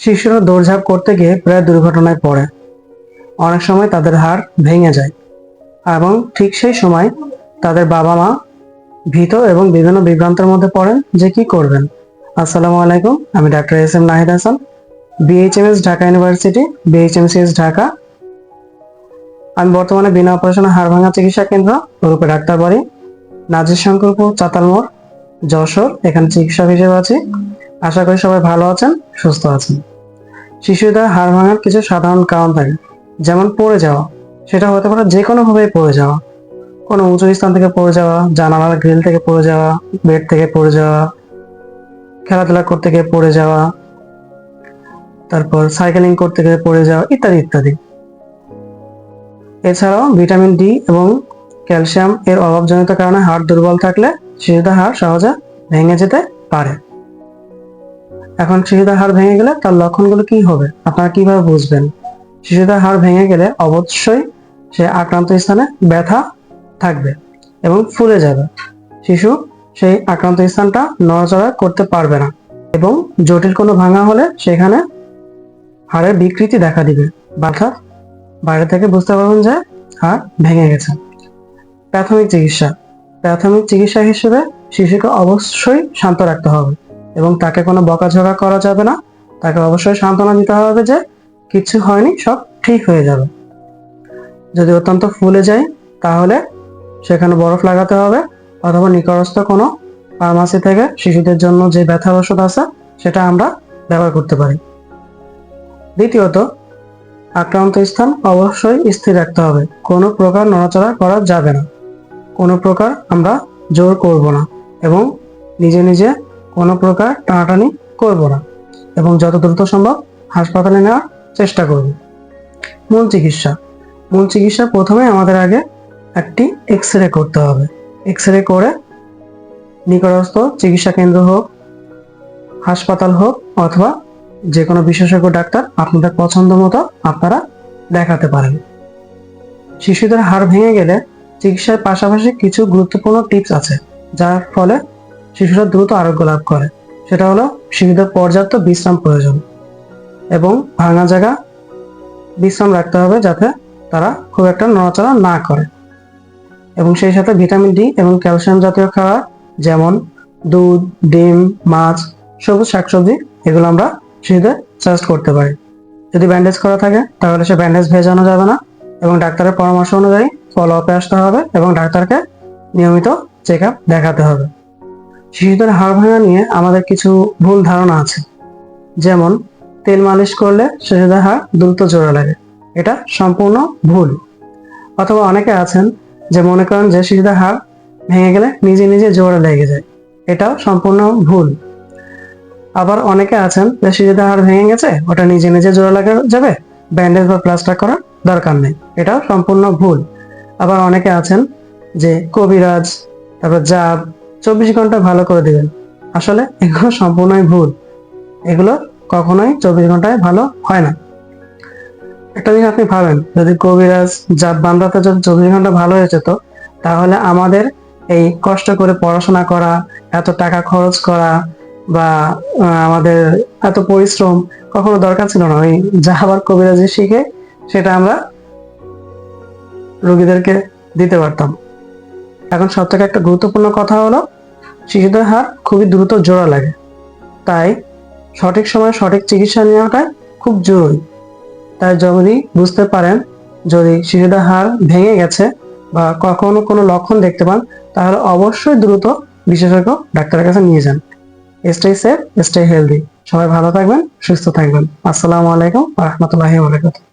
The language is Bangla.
শিশুরা দৌড়ঝাঁপ করতে গিয়ে প্রায় দুর্ঘটনায় পড়ে। অনেক সময় তাদের হাড় ভেঙে যায় এবং ঠিক সেই সময় তাদের বাবা মা ভীত এবং বিভিন্ন বিভ্রান্তের মধ্যে পড়েন যে কি করবেন। আসসালামু আলাইকুম, আমি doctor S M Nahid Hasan BHMS Dhaka university BHMCS Dhaka. আমি বর্তমানে বিনা অপারেশনে হাড় ভাঙা চিকিৎসা কেন্দ্র রূপে ডাক্তার বাড়ি নাজির শঙ্করপুর চাতালমোড় যশোর, এখানে চিকিৎসক হিসেবে আছি। আশা করি সবাই ভালো আছেন, সুস্থ আছেন। শিশুদের হাড় ভাঙার কিছু সাধারণ কারণ থাকে, যেমন পড়ে যাওয়া। সেটা হতে পারে যে কোনো ভাবে পড়ে যাওয়া। কোনো উঁচু স্থান থেকে পড়ে যাওয়া, জানালার গ্রিল থেকে পড়ে যাওয়া, বেড থেকে পড়ে যাওয়া, খেলাধুলা করতে গিয়ে পড়ে যাওয়া, তারপর সাইকেলিং করতে গিয়ে পড়ে যাওয়া, ইত্যাদি ইত্যাদি। এছাড়াও ভিটামিন ডি এবং ক্যালসিয়াম এর অভাবজনিত কারণে হাড় দুর্বল থাকলে শিশুদের হাড় সহজে ভেঙে যেতে পারে। এখন শিশুদের হাড় ভেঙে গেলে তার লক্ষণগুলো কি হবে? আপনারা কীভাবে বুঝবেন? শিশুদের হাড় ভেঙে গেলে অবশ্যই সে আক্রান্ত স্থানে ব্যথা থাকবে এবং ফুলে যাবে। শিশু সেই আক্রান্ত স্থানটা নড়াচড়া করতে পারবে না এবং জটিল কোনো ভাঙা হলে সেখানে হাড়ের বিকৃতি দেখা দিবে। অর্থাৎ বাইরে থেকে বুঝতে পারবেন যে হাড় ভেঙে গেছে। প্রাথমিক চিকিৎসা। প্রাথমিক চিকিৎসা হিসেবে শিশুকে অবশ্যই শান্ত রাখতে হবে। এবং তাকে কোনো বকাঝকা করা যাবে না। তাকে অবশ্যই সান্ত্বনা দিতে হবে যে কিছু হয়নি, সব ঠিক হয়ে যাবে। যদি অত্যন্ত ফুলে যায়, তাহলে সেখানে বরফ লাগাতে হবে অথবা নিকটস্থ কোনো ফার্মাসি থেকে শিশুদের জন্য যে ব্যথার ওষুধ আছে, সেটা আমরা ব্যবহার করতে পারি। দ্বিতীয়ত, আক্রান্ত স্থান অবশ্যই স্থির রাখতে হবে। কোনো প্রকার নড়াচড়া করা যাবে না। কোনো প্রকার আমরা জোর করব না এবং নিজে নিজে কোনো প্রকার টানাটানি করব না। এবং যত দ্রুত সম্ভব হাসপাতালে নেওয়ার চেষ্টা করব। মূল চিকিৎসা। মূল চিকিৎসা প্রথমে আমাদের আগে একটি এক্স রে করতে হবে। এক্স রে করে নিকটস্থ চিকিৎসা কেন্দ্র হোক, হাসপাতাল হোক, অথবা যে কোনো বিশেষজ্ঞ ডাক্তার আপনাদের পছন্দ মতো আপনারা দেখাতে পারেন। শিশুদের হাড় ভেঙে গেলে চিকিৎসার পাশাপাশি কিছু গুরুত্বপূর্ণ টিপস আছে, যার ফলে শিশুরা দ্রুত আরোগ্য লাভ করে। সেটা হলো শিশুদের পর্যাপ্ত বিশ্রাম প্রয়োজন এবং ভাঙা জায়গা বিশ্রাম রাখতে হবে যাতে তারা খুব একটা নড়াচড়া না করে। এবং সেই সাথে ভিটামিন ডি এবং ক্যালসিয়াম জাতীয় খাবার যেমন দুধ, ডিম, মাছ, সবুজ শাকসবজি, এগুলো আমরা শিশুদের সাজেস্ট করতে পারি। যদি ব্যান্ডেজ করা থাকে, তাহলে সে ব্যান্ডেজ ভেজানো যাবে না এবং ডাক্তারের পরামর্শ অনুযায়ী ফলো আপে আসতে হবে এবং ডাক্তারকে নিয়মিত চেক আপ দেখাতে হবে। শিশুদের হাড় ভাঙা নিয়ে আমাদের কিছু ভুল ধারণা আছে। যেমন, তেল মালিশ করলে শিশুদের হাড় দ্রুত জোড়া লাগে। এটা সম্পূর্ণ ভুল। অথবা অনেকে আছেন যে মনে করেন যে শিশুদের হাড় ভেঙে গেলে নিজে নিজে জোড়া লেগে যায়। এটাও সম্পূর্ণ ভুল। আবার অনেকে আছেন যে শিশুদের হাড় ভেঙে গেছে, ওটা নিজে নিজে জোড়া লাগা যাবে, ব্যান্ডেজ বা প্লাস্টার করার দরকার নেই। এটাও সম্পূর্ণ ভুল। আবার অনেকে আছেন যে কবিরাজ, তারপর জাব চব্বিশ ঘণ্টা ভালো করে দিবেন। আসলে এগুলো সম্পূর্ণই ভুল। এগুলো কখনোই চব্বিশ ঘন্টায় ভালো হয় না। একটা জিনিস আপনি ভাবেন, যদি কবিরাজ জাব বান্দাতে যদি চব্বিশ ঘণ্টা ভালো হয়ে যেত, তাহলে আমাদের এই কষ্ট করে পড়াশোনা করা, এত টাকা খরচ করা বা আমাদের এত পরিশ্রম কখনো দরকার ছিল না। ওই যা আবার কবিরাজি শিখে সেটা আমরা রোগীদেরকে দিতে পারতাম। এখন সব থেকে একটা গুরুত্বপূর্ণ কথা হলো, শিশুদের হাড় খুবই দ্রুত জোড়া লাগে। তাই সঠিক সময়ে সঠিক চিকিৎসা নেওয়াটা খুব জরুরি। তাই যদি বুঝতে পারেন, যদি শিশুদের হাড় ভেঙে গেছে বা কখনো কোনো লক্ষণ দেখতে পান, তাহলে অবশ্যই দ্রুত বিশেষজ্ঞ ডাক্তারের কাছে নিয়ে যান। স্টে সেফ স্টে হেলদি সবাই ভালো থাকবেন, সুস্থ থাকবেন। আসসালামু আলাইকুম, রহমতুল্লাহি বারাকাতুহু।